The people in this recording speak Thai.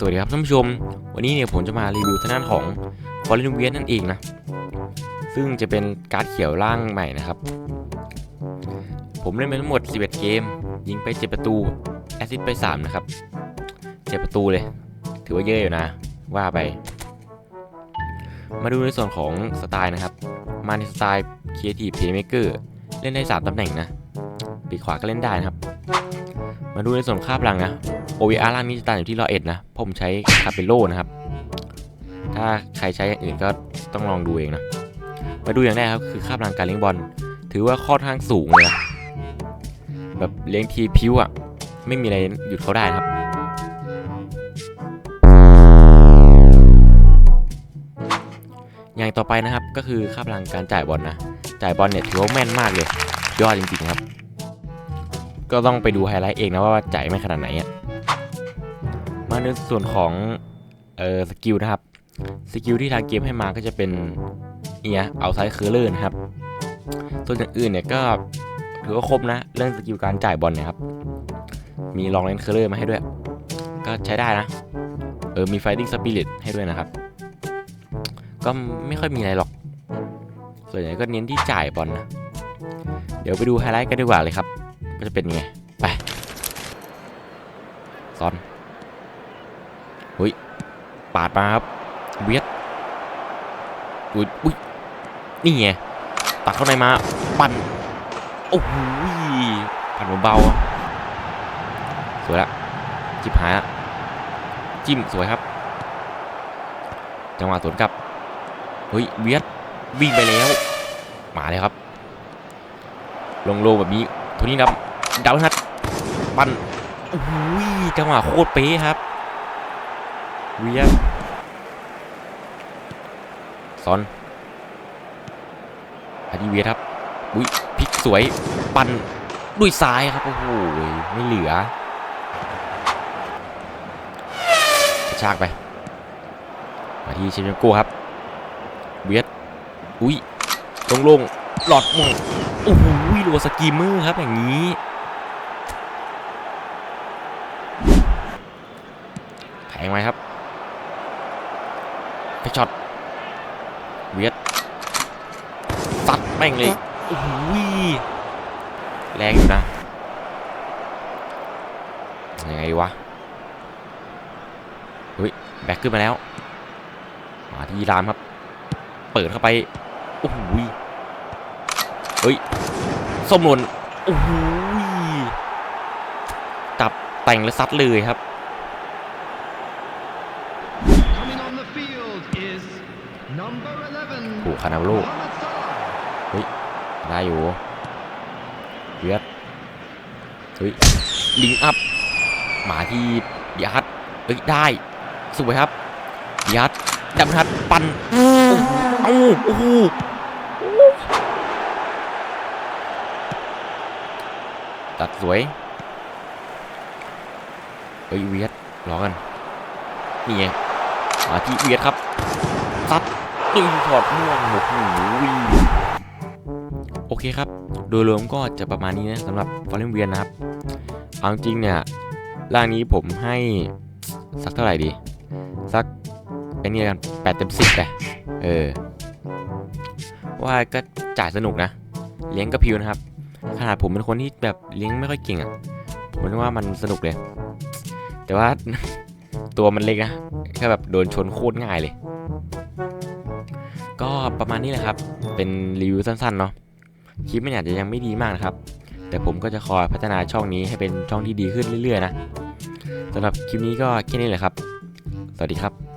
สวัสดีครับท่านผู้ชม วันนี้เนี่ยผมจะมารีวิวทางด้านของ f o r e i g n v i e t นั่นเองนะ ซึ่งจะเป็นการ์ดเขียวร่างใหม่นะครับ ผมเล่นไปทั้งหมด 11 เกม ยิงไป 7 ประตู แอซิสไป 3 นะครับ 7 ประตูเลย ถือว่าเยอะอยู่นะ ว่าไป มาดูในส่วนของสไตล์นะครับ มาในสไตล์ Creative Playmaker เล่นได้ 3ตำแหน่งนะ ปีกขวาก็เล่นได้นะครับ มาดูในส่วนค่าพลังนะ OVR ล่างนี้จะต่างอยู่ที่ร้อยเอ็ดนะผมใช้คาเปโลนะครับ ถ้าใครใช้อย่างอื่นก็ต้องลองดูเองนะ มาดูอย่างแรกครับคือค่าพลังการเลี้ยงบอล ถือว่าค่อนข้างสูงเลยนะแบบเลี้ยงทีพิ้วอะ่ะ ไม่มีอะไรหยุดเขาได้นะครับ อย่างต่อไปนะครับก็คือค่าพลังการจ่ายบอลนะ จ่ายบอลเนี่ยถือว่าแม่นมากเลย ยอดจริงๆครับ ก็ต้องไปดูไฮไลท์เองนะว่าจ่ายไม่ขนาดไหนอะมาในส่วนของเอ่อสกิลนะครับสกิลที่ทางเกมให้มาก็จะเป็นเนี่ยเอาไซด์เคอร์เลอร์นะครับ ส่วนอย่างอื่นเนี่ยก็ถือว่าครบนะ เรื่องสกิลการจ่ายบอลเนี่ยครับ มีลองเลนเคอร์เลอร์มาให้ด้วย ก็ใช้ได้นะ เออ มี Fighting Spirit ให้ด้วยนะครับ ก็ไม่ค่อยมีอะไรหรอก ส่วนใหญ่ก็เน้นที่จ่ายบอลนะ เดี๋ยวไปดูไฮไลท์กันดีกว่าเลยครับ จะเป็นไง ไปซ้อนหุยปาดมาครับ เวียดอุ้ยอุ้ยนี่ไง ตัดเข้าในมา ปั่น โอ้โหปั่นเบาๆสวยละจิบหายละจิ้ม สวยครับ จังหวะสวนกลับ เฮ้ย เวียดวิ่งไปแล้ว มาเลยครับ ลงโลแบบนี้โทนี่นับ ดาวนัดปั่นโอ้โหจังหวะโคตรเป๊ะครับเวียดซอนอดีเวียครับอุ้ยพลิกสวยปั่นด้วยซ้ายครับโอ้โหไม่เหลือกระชากไปมาที่เชมเปียนโก้ครับ เวียดอุ้ยโล่งหลอดมงโอ้โหรัวสกีมเมอร์ครับอย่างนี้ ทงไหมครับไปช็อตเวียดซัดแม่งเลยโอ้โหแรงอยู่นะ ยังไงวะเฮ้ยแบ็คขึ้นมาแล้ว มาที่รามครับ เปิดเข้าไป โอ้โหเฮ้ยส้มหล่นโอ้โหจับแต่งและซัดเลยครับ number 11. โอ้คานาโล Mohamed Salah. ได้อยู่เวียดเฮ้ยลิงอัพมาที่ยัดเอ้ยได้สวยครับยัดดับทัดปันโอ้โหเอ้าโอ้โหตัดสวยเฮ้ยเวียดรอกันนี่ไงมาที่เวียดครับ ซัดดึงถอดม่วงโอ้โหโอเคครับ โดยรวมก็จะประมาณนี้นะสำหรับฟอร์เรนเวียนนะครับ เอาจริงเนี่ยร่างนี้ผมให้สักเท่าไหร่ดี สักไอ้นี่กันแปดเต็มสิบเลยเออ ว่าก็จ่ายสนุกนะ เลี้ยงกระพิวนะครับ ขนาดผมเป็นคนที่แบบเลี้ยงไม่ค่อยเก่งอะ่ะ ผมว่ามันสนุกเลย แต่ว่าตัวมันเล็กนะแค่แบบโดนชนโคตรง่ายเลย ประมาณนี้แหละครับ เป็นรีวิวสั้นๆเนาะ คลิปมันอาจจะยังไม่ดีมากนะครับ แต่ผมก็จะคอยพัฒนาช่องนี้ให้เป็นช่องที่ดีขึ้นเรื่อยๆนะสำหรับคลิปนี้ก็แค่นี้แหละครับ สวัสดีครับ